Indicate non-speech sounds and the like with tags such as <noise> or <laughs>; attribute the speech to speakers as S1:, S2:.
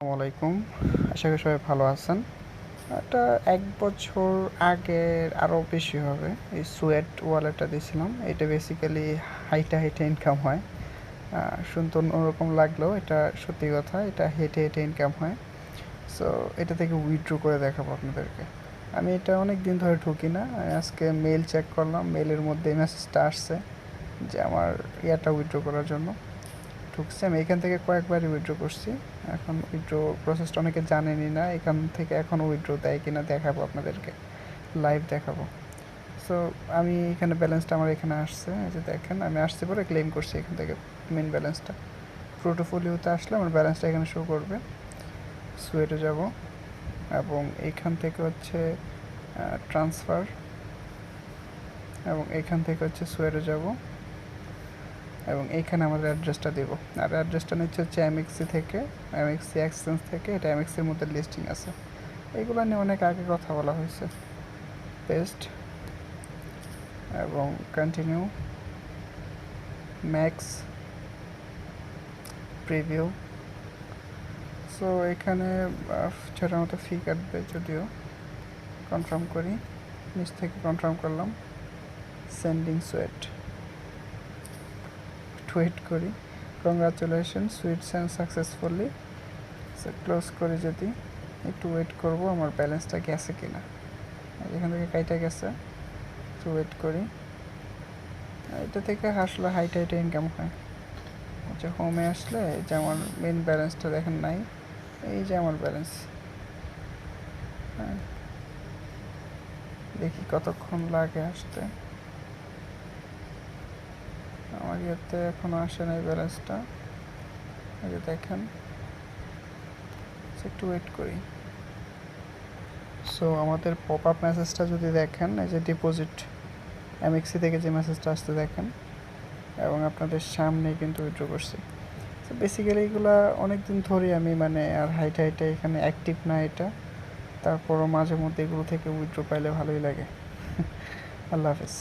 S1: আলাইকুম। আশা করি সবাই ভালো আছেন। এটা এক বছর আগের আরও বেশি হবে। এই সুয়েট ওয়ালেটটা দিয়েছিলাম। এটা বেসিক্যালি হাইটে হাইটে ইনকাম হয়। শুনতে অন্যরকম লাগলেও এটা সত্যি কথা, এটা হেঁটে হেঁটে ইনকাম হয়। সো এটা থেকে উইথড্র করে দেখাবো আপনাদেরকে। আমি এটা অনেক দিন ধরে ঢুকি না। আজকে মেল চেক করলাম। মেলের মধ্যে মেসেজটা আসছে যে আমার ইয়াটা উইথড্র করার জন্য। ঢুকছে। আমি এখান থেকে কয়েকবারই উইথড্র করছি। এখন উইথড্র প্রসেসটা অনেকে জানেনই না, এখান থেকে এখন উইথড্র দেয় কিনা দেখাবো আপনাদেরকে। লাইভ দেখাবো। সো আমি এখানে ব্যালেন্সটা আমার এখানে আসছে। এই যে দেখেন, আমি আসছি পরে ক্লেম করছি এখান থেকে মেন ব্যালেন্সটা পোর্টফোলিওতে আসলে আমার ব্যালেন্সটা এখানে শো করবে। সুয়েটে যাব। এবং এইখান থেকে হচ্ছে ট্রান্সফার এবং এইখান থেকে হচ্ছে সুয়েটে যাব। এবং এইখানে আমাদের অ্যাড্রেসটা দেবো। আর অ্যাড্রেসটা নিচ্ছে হচ্ছে এমএক্সি থেকে এমএক্সি এক্সচেঞ্জ থেকে, এটা এমএক্সির মধ্যে লিস্টিং আছে। এগুলো নিয়ে অনেক আগে কথা বলা হয়েছে। পেস্ট এবং কন্টিনিউ ম্যাক্স প্রিভিউ সো এখানে ছোটো মতো ফি কাটবে যদিও। কনফার্ম করি। নিচ থেকে কনফার্ম করলাম। সেন্ডিং সোয়েট ওয়েট করি। Congratulation sweets and successfully close করে যদি। একটু ওয়েট করব, আমার ব্যালেন্সটা গেছে কিনা। আর এখান থেকে কাইটা গেছে। একটু ওয়েট করি। এটা থেকে আসলে হাইট হাইটে ইনকাম হয়। আচ্ছা হোমে আসলে, এই যে আমার মেন ব্যালেন্সটা দেখেন নাই। এই যে আমার ব্যালেন্স হ্যাঁ। দেখি কতক্ষণ লাগে আসতে। আমার ইয়েতে এখনও আসে নাই ব্যালেন্সটা। যে দেখেন। একটু ওয়েট করি। সো আমাদের পপ আপ মেসেজটা যদি দেখেন, এই যে ডিপোজিট এমএক্সি থেকে যে মেসেজটা আসতে দেখেন, এবং আপনাদের সামনে কিন্তু উইথড্র করছি। তো বেসিক্যালি এগুলো অনেক দিন ধরেই আমি মানে আর হাইট হাইটে এখানে অ্যাক্টিভ না এটা। তারপরও মাঝে মধ্যে এগুলো থেকে উইথড্র পাইলে ভালোই লাগে। <laughs> আল্লাহ হাফিজ।